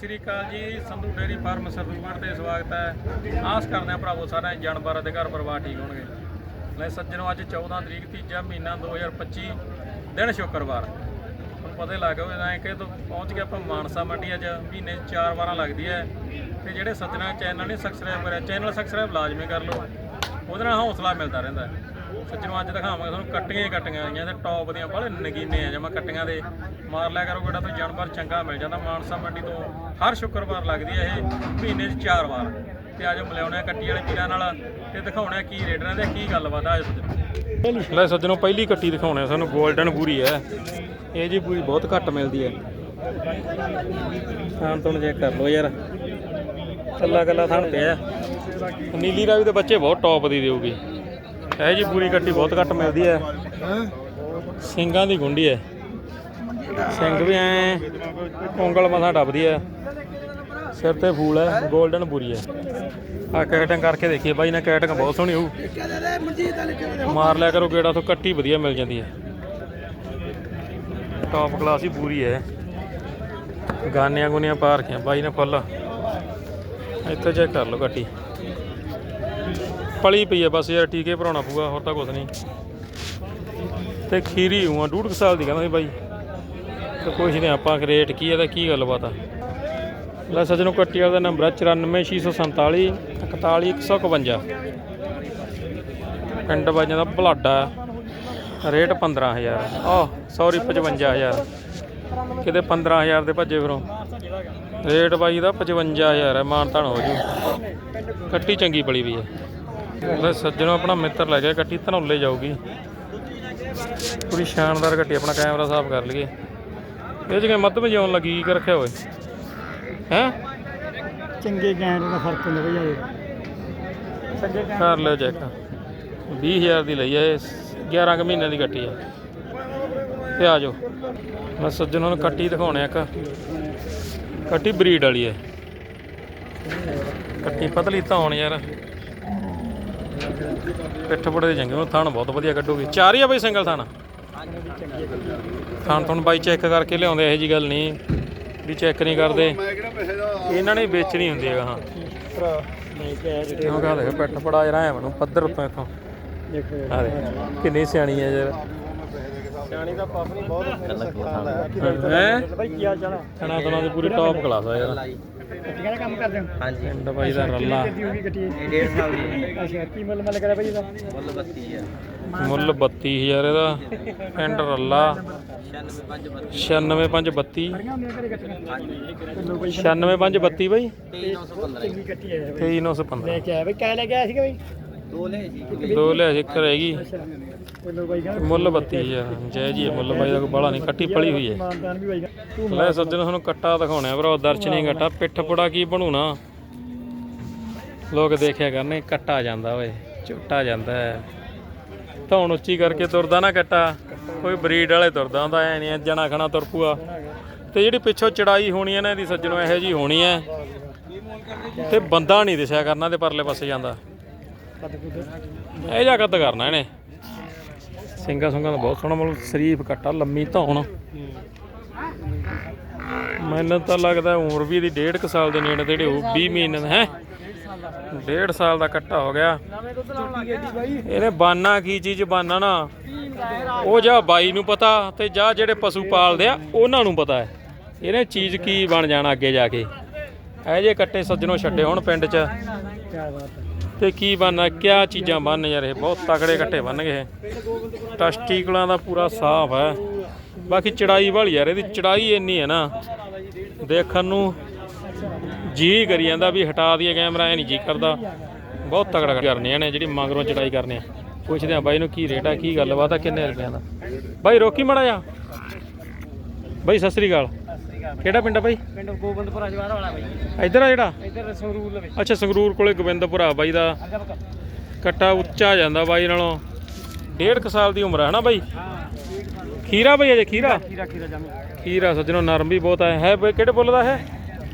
ਸ੍ਰੀ ਅਕਾਲ ਜੀ, Sandhu dairy farm certificate ਤੇ ਸਵਾਗਤ ਹੈ। ਆਸ ਕਰਦੇ ਹਾਂ ਭਰਾਵੋ, ਸਾਰਿਆਂ ਜਾਨਵਰਾਂ ਦੇ ਘਰ ਪਰਿਵਾਰ ਠੀਕ ਹੋਣਗੇ। ਲੈ ਸੱਜਣੋ, ਅੱਜ 14 ਤਰੀਕ, ਤੀਜਾ ਮਹੀਨਾ 2025 ਦਿਨ ਸ਼ੁੱਕਰਵਾਰ। ਹੁਣ ਪਤਾ ਹੀ ਲੱਗ ਗਿਆ ਐਂ ਕਿ ਤੋਂ ਪਹੁੰਚ ਗਏ ਆਪਾਂ ਮਾਨਸਾ ਮੰਡੀ, ਅੱਜ ਮਹੀਨੇ ਚਾਰ ਵਾਰਾਂ ਲੱਗਦੀ ਹੈ। ਤੇ ਜਿਹੜੇ ਸੱਜਣਾ ਚੈਨਲ ਨੇ ਸਬਸਕ੍ਰਾਈਬ ਕਰਿਆ ਚੈਨਲ ਸਬਸਕ੍ਰਾਈਬ ਲਾਜ਼ਮੀ ਕਰ ਲਓ। ਉਹਦੇ ਨਾਲ ਹੌਸਲਾ ਮਿਲਦਾ ਰਹਿੰਦਾ ਹੈ। ਸੱਜਣੋ ਅੱਜ ਦਿਖਾਵਾਂਗੇ ਤੁਹਾਨੂੰ ਕੱਟੀਆਂ ਹੀ ਕੱਟੀਆਂ ਆਈਆਂ ਤੇ ਟੌਪ ਦੀਆਂ ਬੜੇ ਨਗੀਨੇ ਆ, ਜਮਾ ਕੱਟੀਆਂ ਦੇ। ਮਾਰ ਲਿਆ ਕਰੋ ਜਿਹੜਾ ਤੋਂ ਜਾਨਵਰ ਚੰਗਾ ਮਿਲ ਜਾਂਦਾ। ਮਾਨਸਾ ਮੰਡੀ ਤੋਂ ਹਰ ਸ਼ੁੱਕਰਵਾਰ ਲੱਗਦੀ ਹੈ ਇਹ, ਮਹੀਨੇ 'ਚ ਚਾਰ ਵਾਰ। ਤੇ ਅੱਜ ਮਿਲਾਉਣੇ ਆ ਕੱਟੀ ਵਾਲੇ ਵੀਰਾਂ ਨਾਲ ਤੇ ਦਿਖਾਉਣੇ ਆ ਕੀ ਰੇਟ ਨੇ ਕੀ ਗੱਲਬਾਤ ਆ ਸੱਜਣੋ। ਲੈ ਸੱਜਣੋ, ਪਹਿਲੀ ਕੱਟੀ ਦਿਖਾਉਣੇ ਆ ਸਾਨੂੰ 골ਡਨ ਪੂਰੀ ਹੈ ਇਹ ਜੀ ਪੂਰੀ ਬਹੁਤ ਘੱਟ ਮਿਲਦੀ ਹੈ ਥਾਂ ਤੋਂ ਚੈੱਕ ਕਰ ਲਓ ਯਾਰ। ਕੱਲਾ ਕੱਲਾ ਥਣ ਪਿਆ। ਨੀਲੀ ਰਾਵੀ ਦੇ ਬੱਚੇ ਬਹੁਤ ਟੌਪ ਦੀ ਦੇਊਗੀ। ਇਹ ਜੀ ਪੂਰੀ ਕੱਟੀ ਬਹੁਤ ਘੱਟ ਮਿਲਦੀ ਹੈ। ਸਿੰਘਾਂ ਦੀ ਗੁੰਡੀ ਹੈ। ਸਿੰਘ ਵੀ ਐ ਉਂਗਲ ਮਸਾਂ ਡੱਬਦੀ ਹੈ। ਸਿਰ ਤੇ ਫੂਲ ਹੈ 골ਡਨ ਪੂਰੀ ਹੈ। ਆ ਕੈਟਿੰਗ ਕਰਕੇ ਦੇਖੀਏ ਬਾਈ ਨਾ ਕੈਟਿੰਗ ਬਹੁਤ ਸੋਹਣੀ ਹੋਊ। ਮਾਰ ਲਿਆ ਕਰੋ ਗੇੜਾ ਤੋਂ ਕੱਟੀ ਵਧੀਆ ਮਿਲ ਜਾਂਦੀ ਹੈ। ਟੌਪ ਕਲਾਸ ਹੀ ਪੂਰੀ ਹੈ। ਗਾਨੀਆਂ ਗੁਨੀਆਂ ਪਾ ਰੱਖੀਆਂ ਬਾਈ ਨੇ ਫੁੱਲ। ਇੱਥੇ ਚੈੱਕ ਕਰ ਲਓ ਕੱਟੀ। ਪਲੀ ਪਈ ਹੈ ਬਸ ਯਾਰ, ਟੀਕੇ ਭਰਾਉਣਾ ਪਊਗਾ, ਹੋਰ ਤਾਂ ਕੁਝ ਨਹੀਂ। ਤੇ ਖੀਰੀ ਹੂਆ ਡੂਢ ਕੁ ਸਾਲ ਦੀ ਕਹਿੰਦਾ ਸੀ ਬਾਈ। ਤੇ ਕੁਛ ਨਹੀਂ, ਆਪਾਂ ਰੇਟ ਕੀ ਹੈ ਤਾਂ ਕੀ ਗੱਲਬਾਤ ਆ। ਲੈ ਸੱਜਣੋ ਕੱਟੀ ਵਾਲਾ ਦਾ ਨੰਬਰ ਹੈ 94647 41152 ਪਿੰਡ ਬਾਜਾਂ ਦਾ ਭਲਾਡਾ ਰੇਟ 15000 ਆਹ ਸੌਰੀ 55000 ਕਿਤੇ 15000 ਦੇ ਭੱਜੇ ਫਿਰੋਂ। ਰੇਟ ਬਾਈ ਦਾ 55000 ਹੈ ਮਾਨਤਾਨ ਹੋ ਜੂ। ਕੱਟੀ ਚੰਗੀ ਪਲੀ ਵੀ ਹੈ ਲੈ ਸੱਜਣੋ ਆਪਣਾ ਮਿੱਤਰ ਲੈ ਗਿਆ ਕੱਟੀ ਧਨੌਲੇ ਜਾਊਗੀ। ਪੂਰੀ ਸ਼ਾਨਦਾਰ ਕੱਟੀ ਆਪਣਾ ਕੈਮਰਾ ਸਾਫ਼ ਕਰ ਲਈਏ। ਇਹ ਜਿਵੇਂ ਮੱਧਮ ਜਿਉਣ ਲੱਗੀ ਕੀ ਰੱਖਿਆ ਹੋਏ ਹੈ? ਚੰਗੇ ਕੈਮਰੇ ਦਾ ਫ਼ਰਕ ਹੁੰਦਾ ਭਈ ਚੰਗੇ ਕਰ ਲਿਓ ਚੈੱਕ। 20000 ਦੀ ਲਈ ਹੈ ਇਹ 11 ਕੁ ਮਹੀਨਿਆਂ ਦੀ ਕੱਟੀ ਹੈ ਤੇ ਆ ਜਾਓ। ਮੈਂ ਸੱਜਣੋਂ ਨੂੰ ਕੱਟੀ ਦਿਖਾਉਣੇ ਇੱਕ। ਕੱਟੀ ਬਰੀਡ ਵਾਲੀ ਹੈ ਕੱਟੀ ਪਤਲੀ ਧੌਣ ਯਾਰ। ਪਿੱਠ ਪੁੜੇ ਦੇ ਚੰਗੇ ਉਹ ਥਣ ਬਹੁਤ ਵਧੀਆ ਕੱਢੂਗੀ। ਚਾਰ ਹੀ ਆ ਬਈ ਸਿੰਗਲ ਥਣ ਥਣ ਤੁਹਾਨੂੰ ਬਾਈ ਚੈੱਕ ਕਰਕੇ ਲਿਆਉਂਦੇ ਇਹੋ ਜੀ ਗੱਲ ਨਹੀਂ ਵੀ ਚੈੱਕ ਨਹੀਂ ਕਰਦੇ। ਇਹਨਾਂ ਨੇ ਵੇਚਣੀ ਹੁੰਦੀ ਹੈਗਾ ਹਾਂ। ਭਰਾ ਨਹੀਂ ਕਿ ਜਿਹੜੇ ਕਿਉਂ ਕਹਾ ਦੇਖ ਪਿੱਠ ਪੜਾ ਜਰਾ ਐ ਮੈਨੂੰ ਪੱਧਰ ਉੱਤੋਂ ਇੱਥੋਂ। ਦੇਖੋ ਆ ਦੇ ਕਿੰਨੀ ਸਿਆਣੀ ਹੈ ਯਾਰ। ਸਿਆਣੀ ਦਾ ਪਾਪ ਨਹੀਂ ਬਹੁਤ ਹੈ ਭਾਈ ਕੀ ਹਾਲ ਚਾਲ ਹੈ? ਥਣਾ ਥਣਾ ਦੀ ਪੂਰੀ ਟੌਪ ਕਲਾਸ ਆ ਯਾਰ। ਕੱਟੀਆਂ ਦਾ ਕੰਮ ਕਰਦੇ ਹੋ? ਹਾਂਜੀ। ਪਿੰਡ ਬਾਈ ਦਾ ਰੱਲਾ। ਕਿੰਨੀ ਹੋਗੀ ਕੱਟੀ ਇਹ ਡੇਢ ਸਾਲ ਦੀ ਹੈ। ਅੱਛਾ ਕੀ ਮੁੱਲ ਮੱਲ ਕਰਿਆ ਭਾਈ ਇਹਦਾ? ਮੁੱਲ 32 ਹੈ ਮੁੱਲ 32000 ਇਹਦਾ। ਪਿੰਡ ਰੱਲਾ। 96532 96532 ਖੜੀਆਂ ਹੁੰਦੀਆਂ ਘਰੇ ਭਾਈ 96532 ਬਾਈ। 23915 ਚੰਗੀ ਕੱਟੀ ਹੈ ਭਾਈ 23915 ਲੈ ਕੇ ਆਇਆ ਭਾਈ ਕਹਿ ਲੈ ਗਿਆ ਸੀਗਾ ਭਾਈ ਦੋ ਲੈ ਜੀ। ਦੋ ਲਿਆ ਇੱਕ ਭਾਈ ਕਹਿੰਦਾ ਮੁੱਲ 32000 ਜੈ ਜੀ ਇਹ ਮੁੱਲ ਬਾਈ ਦਾ ਬਾਹਲਾ ਨਹੀਂ ਕੱਟੀ ਪਲੀ ਹੋਈ ਹੈ ਲੈ ਸੱਜਣ ਤੁਹਾਨੂੰ ਕੱਟਾ ਦਿਖਾਉਣਾ ਭਰਾ ਦਰਸ਼ਨੀ ਕੱਟਾ। ਪਿੱਠ ਪੁੜਾ ਕੀ ਬਣੂਣਾ? ਲੋਕ ਦੇਖਿਆ ਕਰਨੇ ਕੱਟਾ ਜਾਂਦਾ ਓਏ ਝੁੱਟਾ ਜਾਂਦਾ ਹੈ ਧੌਣ ਉੱਚੀ ਕਰਕੇ ਤੁਰਦਾ ਨਾ ਕੱਟਾ। ਕੋਈ ਬਰੀਡ ਵਾਲੇ ਤੁਰਦਾ ਹੁੰਦਾ ਐ ਨਹੀਂ ਜਣਾ ਖਣਾ ਤੁਰ ਪੂਆ ਤੇ ਜਿਹੜੀ ਪਿੱਛੋਂ ਚੜਾਈ ਹੋਣੀ ਹੈ ਨਾ ਇਹਦੀ ਸੱਜਣੋ ਇਹੋ ਜੀ ਹੋਣੀ ਹੈ ਤੇ ਬੰਦਾ ਨਹੀਂ ਦਿਸਿਆ ਕਰਨਾ ਤੇ ਪਰਲੇ ਪਾਸੇ ਜਾਂਦਾ। ਇਹ ਜਾ ਕੱਦ ਕਰਨਾ ਇਹਨੇ। ਸਿੰਘਾ ਸੁੰਗਾ ਦਾ ਬਹੁਤ ਸੋਹਣਾ ਮਤਲਬ ਸ਼ਰੀਫ ਕੱਟਾ, ਲੰਮੀ ਧੌਣ। ਮੈਨੂੰ ਤਾਂ ਲੱਗਦਾ ਉਮਰ ਵੀ ਇਹਦੀ ਡੇਢ ਸਾਲ ਦੇ ਨੇੜੇ ਤੇੜੇ ਹੋਊ 20 ਮਹੀਨੇ ਦਾ, ਹੈ? ਡੇਢ ਸਾਲ ਦਾ ਕੱਟਾ ਹੋ ਗਿਆ। ਇਹਨੇ ਬਾਨਾ ਕੀ ਚੀਜ਼ ਬਾਨਾ ਨਾ? ਉਹ ਜਾ ਬਾਈ ਨੂੰ ਪਤਾ ਤੇ ਜਾ ਜਿਹੜੇ ਪਸ਼ੂ ਪਾਲਦੇ ਆ, ਉਹਨਾਂ ਨੂੰ ਪਤਾ ਹੈ। ਇਹਨੇ ਚੀਜ਼ ਕੀ ਬਣ ਜਾਣਾ ਅੱਗੇ ਜਾ ਕੇ? ਇਹ ਜੇ ਕੱਟੇ ਸੱਜਣੋਂ ਛੱਡੇ ਹੁਣ ਪਿੰਡ 'ਚ। ਕੀ ਬਾਤ ਹੈ ਤੇ ਕੀ ਬਣਨਾ, ਕਿਆ ਚੀਜ਼ਾਂ ਬਣ ਯਾਰ ਇਹ? ਬਹੁਤ ਤਕੜੇ ਕੱਟੇ ਬਣ ਗਏ ਟਸਟੀਕਲਾਂ ਦਾ ਪੂਰਾ ਸਾਫ਼ ਹੈ। ਬਾਕੀ ਚੜਾਈ ਵਾਲੀ ਯਾਰ, ਇਹਦੀ ਚੜਾਈ ਇੰਨੀ ਹੈ ਨਾ, ਦੇਖਣ ਨੂੰ ਜੀ ਕਰੀ ਜਾਂਦਾ ਵੀ ਹਟਾ ਦਈਏ ਕੈਮਰਾ ਐ ਨਹੀਂ ਜੀ ਕਰਦਾ। ਬਹੁਤ ਤਕੜਾ ਕਰਨੇ ਨੇ ਜਿਹੜੀ ਮਗਰੋਂ ਚੜਾਈ ਕਰਨੇ ਆ ਪੁੱਛਦੇ ਆ ਬਾਈ ਨੂੰ ਕੀ ਰੇਟ ਆ, ਕੀ ਗੱਲਬਾਤ ਆ, ਕਿੰਨੇ ਰੁਪਏ ਦਾ? ਬਾਈ ਰੋਕੀ ਮੜਾ ਜਾ। ਬਾਈ, ਸਤਿ ਕਿਹੜਾ ਪਿੰਡ ਆ ਬਾਈ? ਪਿੰਡ ਗੋਬਿੰਦਪੁਰਾ ਜਵਾਰ ਵਾਲਾ ਭਾਈ ਇੱਧਰ ਆ ਜਿਹੜਾ? ਇੱਧਰ ਸੰਗਰੂਰ ਲਵੇ ਅੱਛਾ ਸੰਗਰੂਰ ਕੋਲੇ ਗੋਬਿੰਦਪੁਰਾ ਬਾਈ ਦਾ। ਅੱਗਾ ਕੱਟਾ ਉੱਚਾ ਜਾਂਦਾ ਬਾਈ ਨਾਲੋਂ। ਡੇਢ ਕੁ ਸਾਲ ਦੀ ਉਮਰ ਹੈ ਨਾ ਬਾਈ? ਖੀਰਾ ਬਈ ਅਜੇ ਖੀਰਾ? ਖੀਰਾ ਖੀਰਾ ਜਾਮੀ। ਖੀਰਾ ਸੱਜਣੋ ਨਰਮ ਵੀ ਬਹੁਤ ਹੈ ਹੈ ਬਈ ਕਿਹੜੇ ਬੁੱਲ ਦਾ ਹੈ?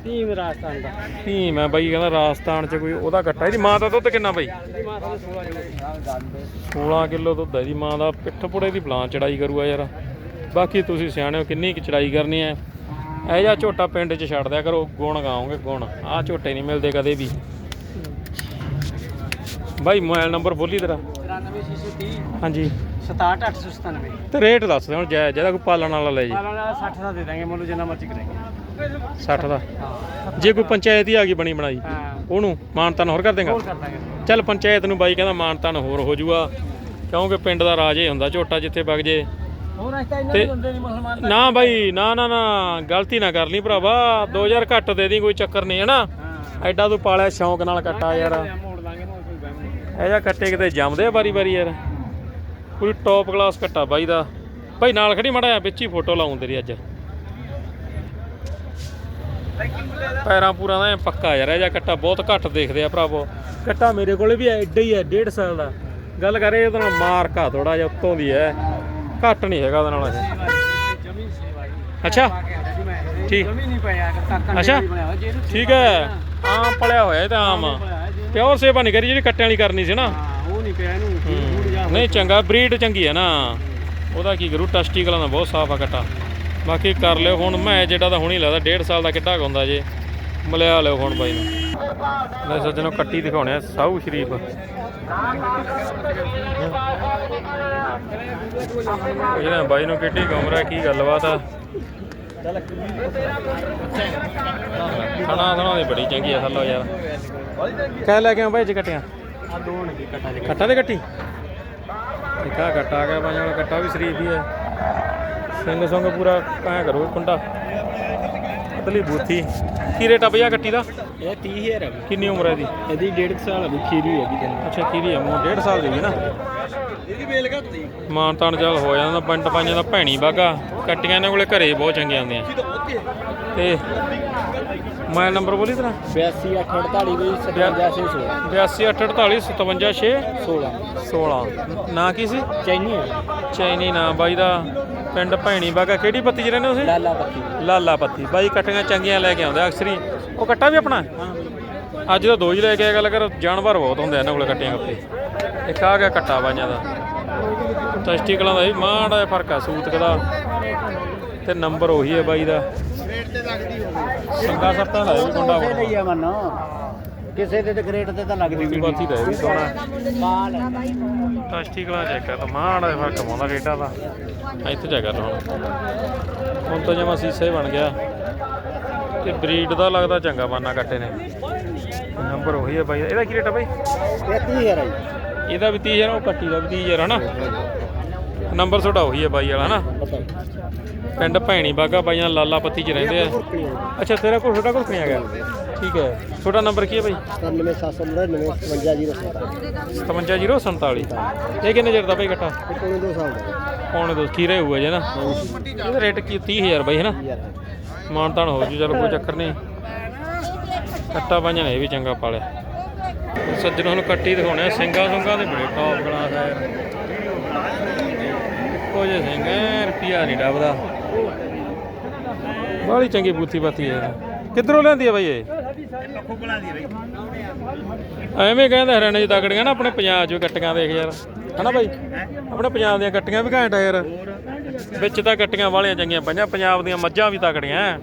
ਟੀਮ ਰਾਜਸਥਾਨ ਦਾ। ਧੀਮ ਹੈ ਬਾਈ ਕਹਿੰਦਾ ਰਾਜਸਥਾਨ ਚ ਕੋਈ ਉਹਦਾ ਕੱਟਾ। ਇਹਦੀ ਮਾਂ ਦਾ ਦੁੱਧ ਕਿੰਨਾ ਬਾਈ? ਇਹਦੀ ਮਾਂ ਦਾ 16 ਕਿਲੋ 16 ਕਿਲੋ ਦੁੱਧ ਹੈ ਇਹਦੀ ਮਾਂ ਦਾ। ਪਿੱਠ ਪੁੜੇ ਦੀ ਬਲਾਂ ਚੜਾਈ ਕਰੂਗਾ ਯਾਰ। ਬਾਕੀ ਤੁਸੀਂ ਸਿਆਣੇ ਹੋ ਕਿੰਨੀ ਕੁ ਚੜਾਈ ਕਰਨੀ ਹੈ? ਇਹ ਜਿਹਾ ਝੋਟਾ ਪਿੰਡ 'ਚ ਛੱਡ ਦਿਆ ਕਰੋ ਗੁਣ ਗਾਓਗੇ ਗੁਣ। ਆਹ ਝੋਟੇ ਨਹੀਂ ਮਿਲਦੇ ਕਦੇ ਵੀ। ਬਾਈ ਮੋਬਾਈਲ ਨੰਬਰ ਬੋਲੀ ਤੇਰਾ। 93630 ਹਾਂਜੀ। 67897 ਤੇ ਰੇਟ ਦੱਸ ਦੇ ਹੁਣ ਜੈ ਜਿਹਦਾ ਕੋਈ ਪਾਲਣ ਵਾਲਾ ਲੈ ਜੀ। ਪਾਲਣ ਵਾਲਾ 60 ਦਾ ਦੇ ਦਾਂਗੇ ਮੁੱਲ ਜਿੰਨਾ ਮਰਜ਼ੀ ਕਰਾਂਗੇ 60 ਦਾ? ਜੇ ਕੋਈ ਪੰਚਾਇਤ ਹੀ ਆ ਗਈ ਬਣੀ ਬਣਾਈ ਉਹਨੂੰ ਮਾਨਤਾਨ ਹੋਰ ਕਰ ਦੇਗਾ? ਹੋਰ ਕਰ ਦਾਂਗੇ। ਚੱਲ ਪੰਚਾਇਤ ਨੂੰ ਬਾਈ ਕਹਿੰਦਾ ਮਾਨਤਾਨ ਹੋਰ ਹੋ ਜੂਗਾ ਕਿਉਂਕਿ ਪਿੰਡ ਦਾ ਰਾਜ ਇਹ ਹੁੰਦਾ ਝੋਟਾ ਜਿੱਥੇ ਵਗ ਜੇ ਹੋਰ ਅੱਜ ਤਾਂ ਇਹਨਾਂ ਤੇ- ਦੇ ਬੰਦੇ ਨਹੀਂ ਮੁਸਲਮਾਨ ਨਾ ਬਾਈ ਨਾ ਨਾ ਨਾ ਗਲਤੀ ਨਾ ਕਰ ਲਈ ਭਰਾਵਾ। 2000 ਘੱਟ ਦੇ ਦੀ ਕੋਈ ਚੱਕਰ ਨਹੀਂ ਹੈ। ਨਾ ਐਡਾ ਤੂੰ ਪਾਲਿਆ ਸ਼ੌਂਕ ਨਾਲ ਕੱਟਾ ਯਾਰ। ਮੋੜ ਨਾ ਕੋਈ ਨਹੀਂ। ਜਿਹਾ ਕੱਟੇ ਕਿਤੇ ਜੰਮਦੇ ਵਾਰੀ ਵਾਰੀ ਯਾਰ। ਪੂਰੀ ਟੌਪ ਕਲਾਸ ਕੱਟਾ ਬਾਈ ਦਾ। ਬਾਈ ਨਾਲ ਖੜੀ ਮੜਾ ਵਿੱਚ ਹੀ ਫੋਟੋ ਲਾਉਂ ਤੇਰੀ ਅੱਜ। ਪੈਰਾਂ ਪੂਰਾ ਦਾ ਪੱਕਾ ਯਾਰ ਇਹ ਜਿਹਾ ਕੱਟਾ ਬਹੁਤ ਘੱਟ ਦੇਖਦੇ ਆ ਭਰਾਵੋ। ਕੱਟਾ ਮੇਰੇ ਕੋਲੇ ਵੀ ਐਡਾ ਹੀ ਹੈ 1.5 ਸਾਲ ਦਾ। ਗੱਲ ਕਰੇ ਉਹਦੇ ਮਾਰਕਾ ਥੋੜਾ ਜਿਹਾ ਉੱਤੋਂ ਦੀ ਹੈ ਘੱਟ ਨਹੀਂ ਹੈਗਾ ਉਹਦੇ ਨਾਲ ਇਹ। ਜਮੀ ਸੇਵਾ ਅੱਛਾ। ਠੀਕ। ਜਮੀ ਨਹੀਂ ਪਿਆ ਕਾਕਾ ਅੱਛਾ। ਠੀਕ ਹੈ। ਆਮ ਪਲਿਆ ਹੋਇਆ ਇਹ ਤਾਂ ਆਮ। ਪਿਓਰ ਸੇਵਾ ਨਹੀਂ ਕਰੀ, ਜਿਹੜੀ ਕੱਟਿਆਂ ਵਾਲੀ ਕਰਨੀ ਸੀ ਨਾ। ਉਹ ਨਹੀਂ ਪਿਆ ਇਹਨੂੰ ਨਹੀਂ ਚੰਗਾ, ਬਰੀਡ ਚੰਗੀ ਹੈ ਨਾ। ਉਹਦਾ ਕੀ ਕਰੂ, ਟਸਟੀਕਲਾਂ ਦਾ ਬਹੁਤ ਸਾਫ਼ ਆ ਕੱਟਾ। ਬਾਕੀ ਕਰ ਲਿਓ ਹੁਣ, ਮੈਂ ਜਿਹੜਾ ਤਾਂ ਹੁਣੀ ਲੱਗਦਾ 1.5 ਸਾਲ ਦਾ ਕਿੱਡਾ ਕੁ ਹੁੰਦਾ ਜੇ। ਮਿਲਿਆ ਲਿਓ ਹੁਣ ਬਾਈ ਨੂੰ। ਲੈ ਸੱਜਣੋ ਕੱਟੀ ਦਿਖਾਉਣੇ ਆ, ਸਾਊ ਸ਼ਰੀਫ। ਇਹਨਾਂ ਬਾਈ ਨੂੰ ਕਿੱਡੀ ਕੁ ਹੈ ਕੀ ਗੱਲਬਾਤ ਆ? ਖਾਣਾ ਖਾਣਾ ਦੀ ਬੜੀ ਚੰਗੀ ਆ, ਥੱਲੋ ਯਾਰ। ਕਹਿ ਲੈ ਕੇ ਆ ਬਾਈ ਜੀ ਕੱਟੀਆਂ। ਆ ਦੋ ਨੇ ਕੱਟਾ ਦੇ ਕੱਟਾ? ਦੇ ਕੱਟੀ ਇੱਕ ਆ ਕੱਟਾ ਆ ਗਿਆ ਬਾਈ ਵਾਲਾ ਕੱਟਾ ਵੀ ਸ਼ਰੀਫ ਹੀ ਹੈ ਸਿੰਘ ਸੰਗ ਪੂਰਾ ਕਾਇਆ ਕਰੋ, ਕੁੰਡਾ। ਅਦਲੀ ਬੂਥੀ। ਕੀ ਰੇਟ ਆ ਬਈਆ ਕੱਟੀ ਦਾ? ਇਹ 30000 ਹੈ ਕਿੰਨੀ ਉਮਰ ਹੈ ਇਹਦੀ? ਇਹਦੀ 1.5 ਸਾਲ ਹੈ ਖੀਰੀ ਹੈਗੀ ਤੈਨੂੰ ਅੱਛਾ ਕਿਹਦੀ ਹੈ ਮੋ ਡੇਢ ਸਾਲ ਦੀ ਹੈ ਨਾ। ਇਹਦੀ ਵੇਲ ਘੱਟਦੀ ਮਾਨ ਤਾਨ ਚੱਲ ਹੋ ਜਾਂਦਾ ਪਿੰਡ ਪਾਈਆਂ ਦਾ ਭੈਣੀ ਬਾਗਾ। ਕੱਟੀਆਂ ਇਹਨਾਂ ਕੋਲੇ ਘਰੇ ਬਹੁਤ ਚੰਗੀਆਂ ਹੁੰਦੀਆਂ। ਤੇ ਮੋਬਾਈਲ ਨੰਬਰ ਬੋਲੀ ਤੇਰਾ? 82 ਕੋਈ 57 82 848 16 16 ਨਾਂ ਕੀ ਸੀ? ਚੈਨੀ ਚੈਨੀ ਨਾਂ ਬਾਈ ਦਾ। ਪਿੰਡ ਭੈਣੀ ਬਾਗਾ ਕਿਹੜੀ ਪੱਤੀ 'ਚ ਰਹਿੰਦੇ ਹੋ ਤੁਸੀਂ? ਲਾਲਾ ਪੱਤੀ। ਲਾਲਾ ਪੱਤੀ। ਬਾਈ ਕੱਟੀਆਂ ਚੰਗੀਆਂ ਲੈ ਕੇ ਆਉਂਦੇ ਅਕਸਰੀ ਉਹ ਕੱਟਾ ਵੀ ਆਪਣਾ? ਅੱਜ ਤਾਂ ਦੋ ਹੀ ਲੈ ਕੇ ਆਇਆ ਗੱਲ ਕਰ ਜਾਨਵਰ ਬਹੁਤ ਹੁੰਦੇ ਆ ਇਹਨਾਂ ਕੋਲੇ ਕੱਟੀਆਂ ਕੱਪੇ ਇੱਕ ਆ ਗਿਆ ਕੱਟਾ ਬਾਈਆਂ ਦਾ। ਟੈਸਟੀਕਲਾਂ ਦਾ ਵੀ ਮਾੜਾ ਜਿਹਾ ਫ਼ਰਕ ਆ ਸੂਤਕ ਦਾ। ਤੇ ਨੰਬਰ ਉਹੀ ਹੈ ਬਾਈ ਦਾ। ਸੰਗਾ ਸੱਤਾਂ ਦਾ ਵੀ ਆ ਮੰਨੋ। ਕਿਸੇ ਦੇ ਤੇ ਗ੍ਰੇਡ ਤੇ ਤਾਂ ਲੱਗਦੀ ਬੀਬੀ ਬਾਤੀ ਦਾ ਇਹ ਵੀ ਸੋਹਣਾ ਮਾਲ ਟੈਸਟੀਕਲਾਂ ਚੈੱਕ ਕਰ ਮਾੜਾ ਜਿਹਾ ਫ਼ਰਕ ਪਾਉਂਦਾ ਰੇਟਾਂ ਦਾ। ਇੱਥੇ ਚੈੱਕ ਕਰ ਹੁਣ। ਹੁਣ ਤਾਂ ਜਮਾ ਸੀਸਾ ਹੀ ਬਣ ਗਿਆ। ਤੇ ਬਰੀਡ ਦਾ ਲੱਗਦਾ ਚੰਗਾ ਬਾਨਾ ਕੱਟੇ ਨੇ। ਨੰਬਰ ਉਹੀ ਹੈ ਬਾਈ। ਇਹਦਾ ਕੀ ਰੇਟ ਆ ਬਾਈ? ਇਹ 30000 ਹੈ ਇਹਦਾ ਵੀ 30000 ਉਹ ਕੱਟੀ ਦਾ ਵੀ 30000 ਹਨਾ? ਨੰਬਰ ਤੁਹਾਡਾ ਉਹੀ ਹੈ ਬਾਈ ਵਾਲਾ ਹਨਾ? ਪਿੰਡ ਭੈਣੀ ਬਾਗਾ ਬਾਈ ਲਾਲਾ ਪੱਤੀ ਚ ਰਹਿੰਦੇ ਆ। ਅੱਛਾ, ਤੇਰਾ ਕੋਲ ਛੋਟਾ ਕੋਲ ਆ ਗਿਆ? ਠੀਕ ਹੈ। ਤੁਹਾਡਾ ਨੰਬਰ ਕੀ ਹੈ ਬਾਈ? 9799 55017 57047 ਇਹ ਕਿੰਨੇ ਚਿਰ ਦਾ ਬਾਈ ਕੱਟਾ ਇਹ 2 ਸਾਲ ਦਾ ਪੌਣੇ ਦੋ, ਖੀਰੇ ਹੋਊਗਾ ਜੇ ਨਾ। ਇਹਦਾ ਰੇਟ ਕੀ 30000 ਬਾਈ ਹੈਨਾ ਮਾਨਤਾਨ ਹੋ ਜੂ, ਚਲੋ ਕੋਈ ਚੱਕਰ ਨਹੀਂ। ਕੱਟਾ ਬਾਈਆਂ ਨੇ ਇਹ ਵੀ ਚੰਗਾ ਪਾਲਿਆ ਸੱਜਣੋਂ ਨੂੰ ਕੱਟੀ ਦਿਖਾਉਣੇ ਆ, ਸਿੰਘਾਂ ਸੁੰਗਾਂ ਦੇ ਬੜੇ ਟੌਪ ਕਲਾਸ ਆ ਇੱਕੋ ਜਿਹੇ ਸਿੰਘ ਰੁਪਿਆ ਨਹੀਂ ਡੱਬਦਾ। ਬਾਹਲੀ ਚੰਗੀ ਬੂਥੀ ਬਾਤੀ ਹੈ। ਕਿੱਧਰੋਂ ਲੈਂਦੀ ਆ ਬਾਈ ਇਹ? ਐਵੇਂ ਕਹਿੰਦੇ ਹਰਿਆਣੇ ਚ ਤਕੜੀਆਂ ਨਾ, ਆਪਣੇ ਪੰਜਾਬ ਚੋਂ ਕੱਟੀਆਂ ਦੇਖ ਯਾਰ। ਹਨਾ ਬਾਈ? ਆਪਣੇ ਪੰਜਾਬ ਦੀਆਂ ਕੱਟੀਆਂ ਵੀ ਘੈਂਟ ਆ ਯਾਰ। ਵਿੱਚ ਤਾਂ ਕੱਟੀਆਂ ਵਾਲੀਆਂ ਚੰਗੀਆਂ ਪਈਆਂ, ਪੰਜਾਬ ਦੀਆਂ ਮੱਝਾਂ ਵੀ ਤਕੜੀਆਂ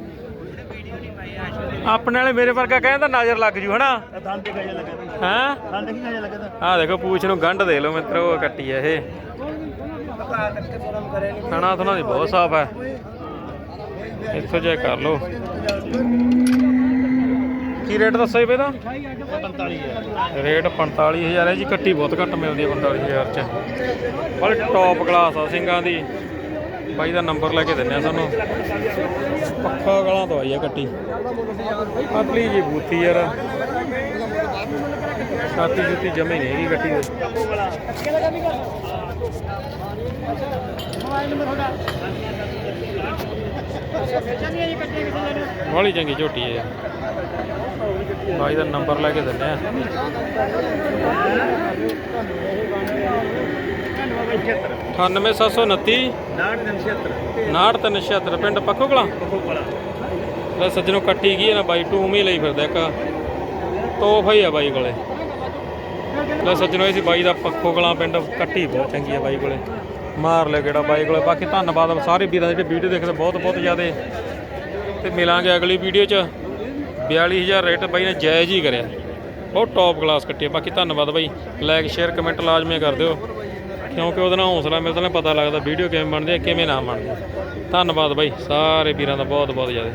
ਆਪਣੇ ਵਾਲੇ ਮੇਰੇ ਵਰਗਾ ਕਹਿੰਦਾ ਨਜ਼ਰ ਲੱਗ ਜੂ, ਹਨਾ? ਦੰਦ ਤੇ ਗਾਜਾ ਲੱਗਾ ਹਾਂ? ਦੰਦ ਕੀ ਗਾਜਾ ਲੱਗਾ ਆਹ ਦੇਖੋ, ਪੂਛ ਨੂੰ ਗੰਢ ਦੇ ਲਓ ਮਿੱਤਰੋ ਕੱਟੀ ਐ ਇਹ। ਪਤਾ ਕਰਕੇ ਦੀ ਬਹੁਤ ਸਾਫ਼ ਹੈ ਇੱਥੋਂ ਚੈੱਕ ਕਰ ਲਓ। ਕੀ ਰੇਟ ਦੱਸੋ ਜੀ ਬਈ ਦਾ 45000 ਰੇਟ 45000 ਹੈ ਜੀ ਕੱਟੀ ਬਹੁਤ ਘੱਟ ਮਿਲਦੀ ਹੈ 45000 ਚ। ਪਰ ਟੌਪ ਕਲਾਸ ਆ ਸਿੰਘਾਂ ਦੀ। ਬਾਈ ਦਾ ਨੰਬਰ ਲੈ ਕੇ ਦਿੰਨੇ ਆ ਸਾਨੂੰ। ਪੱਖਾ ਗਲਾਂ ਤੋਂ ਆਈ ਆ ਕੱਟੀ ਪਤਲੀ ਜੀ ਬੂਥੀ ਯਾਰ। ਛਾਤੀ ਜੁੱਤੀ ਜਮੇ ਨਹੀਂ ਹੈਗੀ ਕੱਟੀ ਦੇ। ਬੜੀ ਚੰਗੀ ਝੋਟੀ ਹੈ ਯਾਰ ਬਾਈ ਦਾ ਨੰਬਰ ਲੈ ਕੇ ਦਿੰਨੇ ਆ। 98729 98376 ਪਿੰਡ ਪੱਖੋ ਕਲਾਂ ਲੈ ਸੱਜਣੋਂ ਕੱਟੀ ਗਈ ਹੈ ਨਾ ਬਾਈ? ਟੂਮ ਹੀ ਲਈ ਫਿਰਦਾ ਇੱਕ। ਤੋਹਫਾ ਹੀ ਆ ਬਾਈ ਕੋਲੇ। ਲੈ ਸੱਜਣੋਂ, ਇਹ ਸੀ ਬਾਈ ਦਾ ਪੱਖੋ ਕਲਾਂ ਪਿੰਡ ਕੱਟੀ, ਬਹੁਤ ਚੰਗੀ ਆ ਬਾਈ ਕੋਲੇ। ਮਾਰ ਲਿਆ ਕਿਹੜਾ ਬਾਈ ਕੋਲੇ। ਬਾਕੀ ਧੰਨਵਾਦ ਸਾਰੇ ਵੀਰਾਂ ਦੇ ਜਿਹੜੇ ਵੀਡੀਓ ਦੇਖਦੇ, ਬਹੁਤ ਬਹੁਤ ਜ਼ਿਆਦੇ। ਤੇ ਮਿਲਾਂਗੇ ਅਗਲੀ ਵੀਡੀਓ 'ਚ। 42000 ਰੇਟ ਬਾਈ ਨੇ ਜਾਇਜ਼ ਹੀ ਕਰਿਆ। ਬਹੁਤ ਟੌਪ ਕਲਾਸ ਕੱਟੀ ਆ। ਬਾਕੀ ਧੰਨਵਾਦ ਬਾਈ। ਲਾਈਕ ਸ਼ੇਅਰ ਕਮੈਂਟ ਲਾਜ਼ਮੀ ਕਰ ਦਿਓ। ਕਿਉਂਕਿ ਉਹਦੇ ਨਾਲ ਹੌਸਲਾ ਮਿਲਦਾ ਨਾ, ਪਤਾ ਲੱਗਦਾ ਵੀਡੀਓ ਕਿਵੇਂ ਬਣਦੀ ਹੈ ਕਿਵੇਂ ਨਾ ਬਣਦੀ। ਧੰਨਵਾਦ ਬਾਈ। ਸਾਰੇ ਵੀਰਾਂ ਦਾ ਬਹੁਤ ਬਹੁਤ ਜ਼ਿਆਦਾ।